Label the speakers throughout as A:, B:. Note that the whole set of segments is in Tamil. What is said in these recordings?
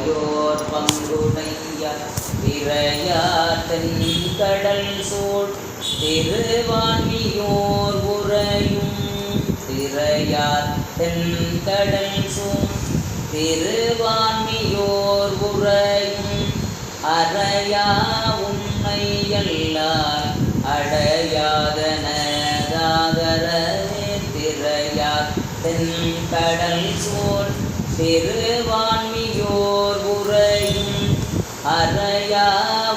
A: நங்கையோர் பங்குடைய திரையாத்தன் கடல் சூழ் திருவாணியோர் உறையும் திரையாத்தன் கடல் சூழ் திருவாணியோர் உறையும் அறையா உண்மை எல்லார் அடையாதனதாதரவே திரையார் தென் கடல் சோல் திருவான்மியோர் உறையும் அறையா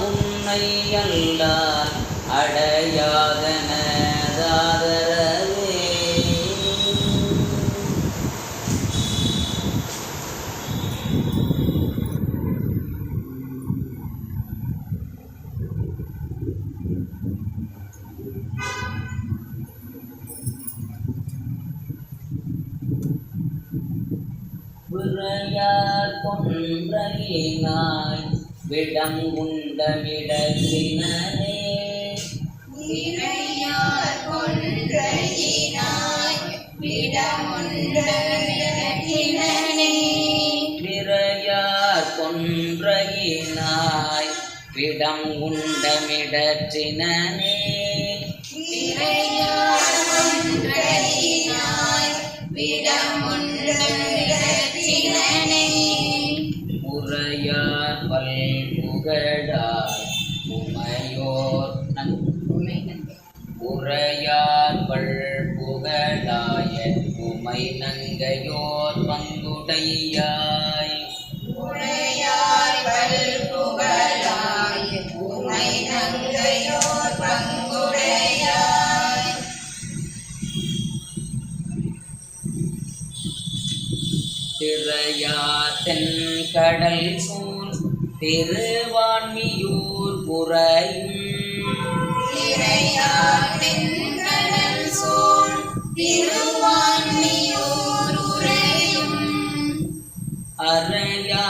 A: உன்னை அல்லார் அடையாதனதாதரவே விரையார் கொன்றையினாய் விடம் உண்டமிடத்தினே
B: இறையார் கொன்றையினாய் விடமுண்டமிடத்தினனே.
A: விரையார் கொன்றையினாய் விடம் உண்டமிடத்தினே
B: இறையார் கொன்றையினாய் விடமுண்டமிடத்தினனே.
A: முறையார் பல்புகழாய் உமையோர் நன் உரையார் பல்புகழாய உமை நங்கையோர் பங்குடையாய் திரையாத்தன் கடல் சூழ் திருவான்மியூர் புறையும்
B: இறையாற்றின் கடல் சூழ் திருவான்மியூர் உறையும்.
A: அறையா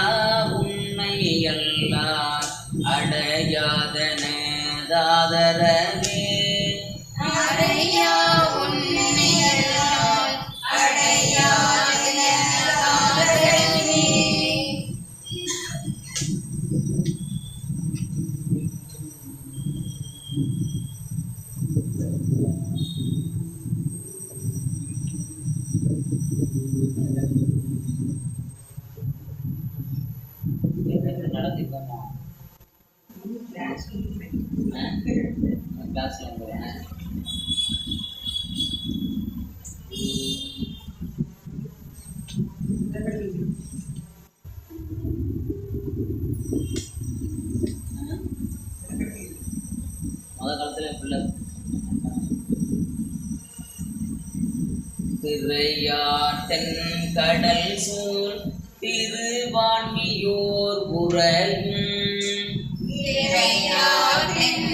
A: Gracias. திரையாத்தன் கடல் சூழ் திருவான்மியோர் உறையும்
B: இறையாற்றின்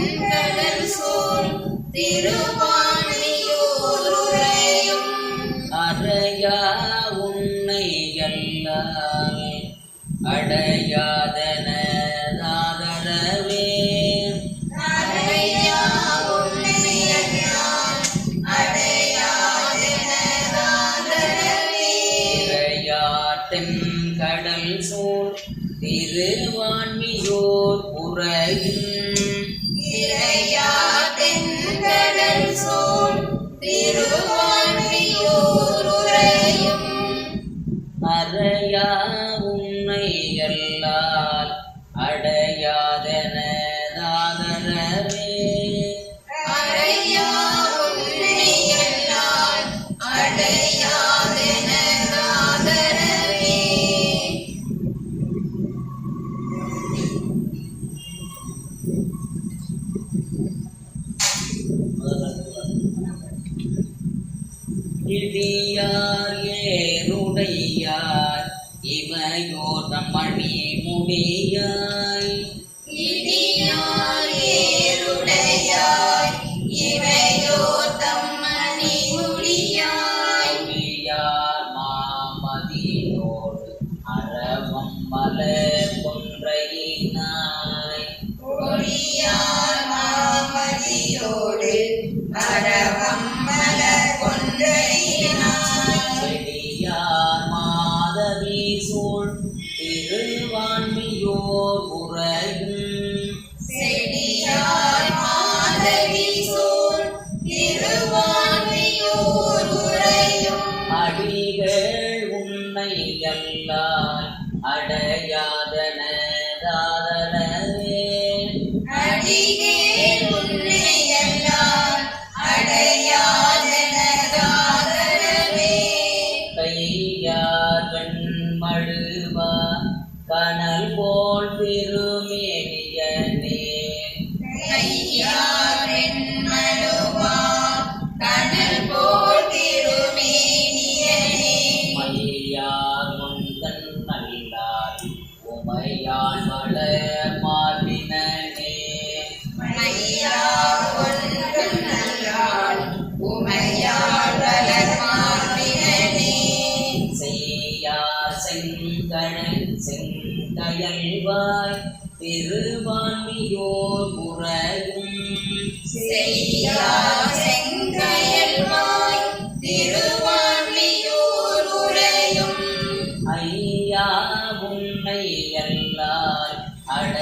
A: இமையோதம் மணி முடியாய். and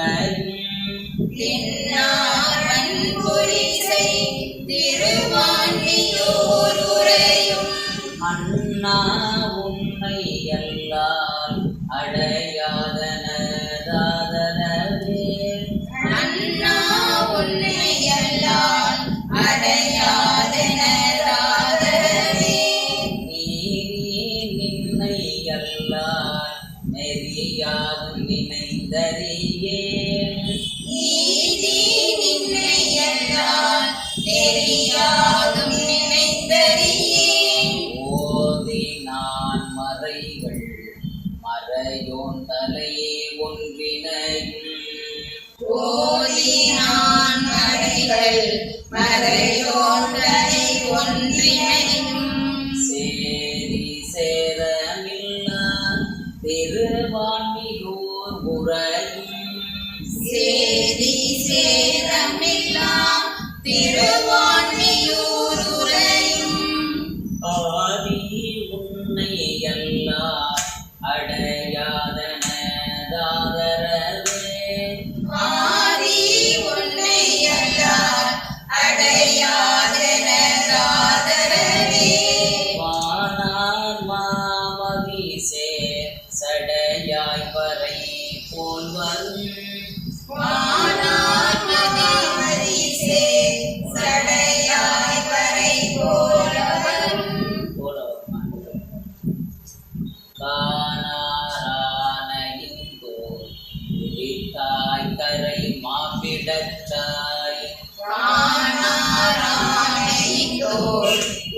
A: Amen.
B: Amen. நெறியாது நினைந்தறியே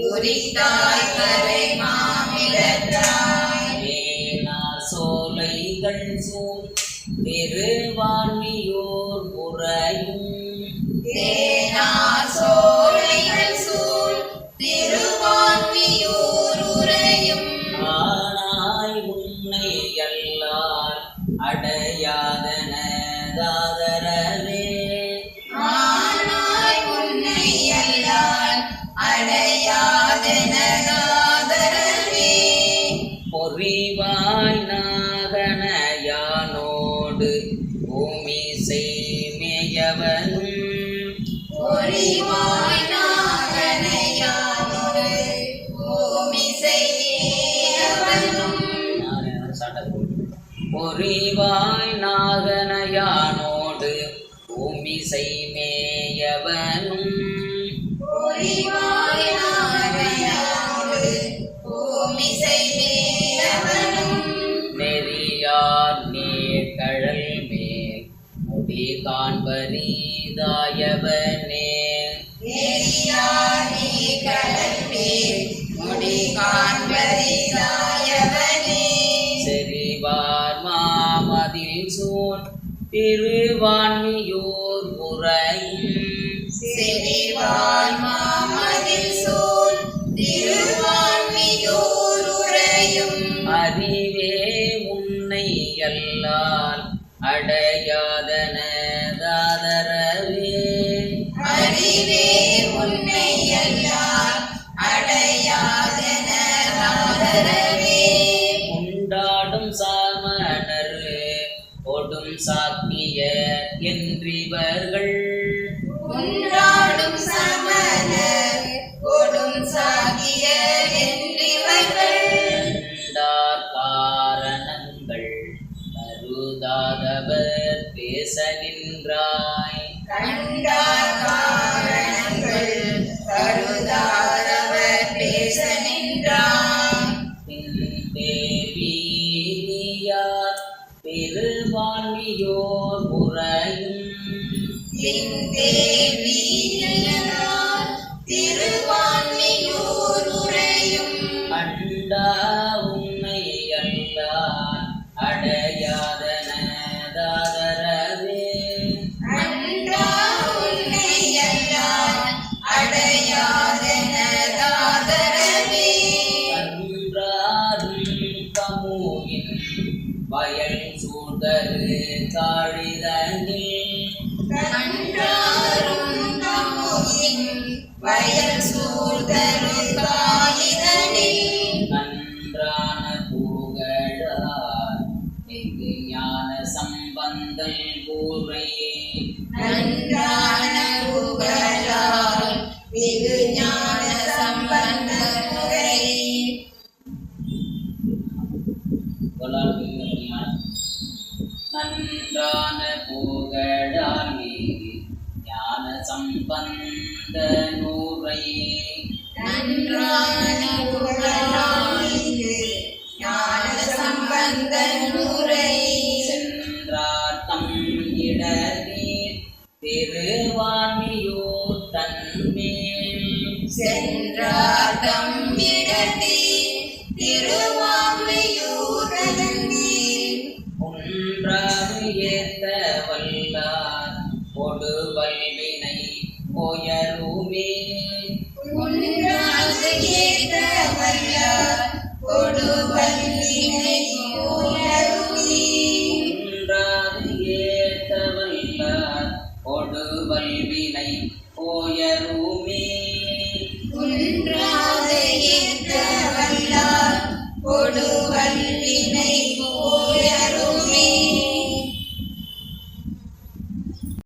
B: உரித்தாய் கரை
A: மாமிழந்தாய் சோலைகள் சூழ்
B: பெருவான்மியோர் முறையும் சோலைகள் சூழ் திருவான்மியோர் உரையும் ஆனாய் உன்னை எல்லார்
C: அடையாதனதாத
A: பொறிவாய் நாகனையானோடு
B: பூமிசை மேயவனும்
A: நெறியார் நீர் கழல் மேல் முடி காண்பரீதாயவனே.
B: நெறியார் நீர் கழல் மேல் முடி காண்பரீதாயவன்
A: பெருவான்மியோர் உரையும் தங்கள் ஊரை நன்றாக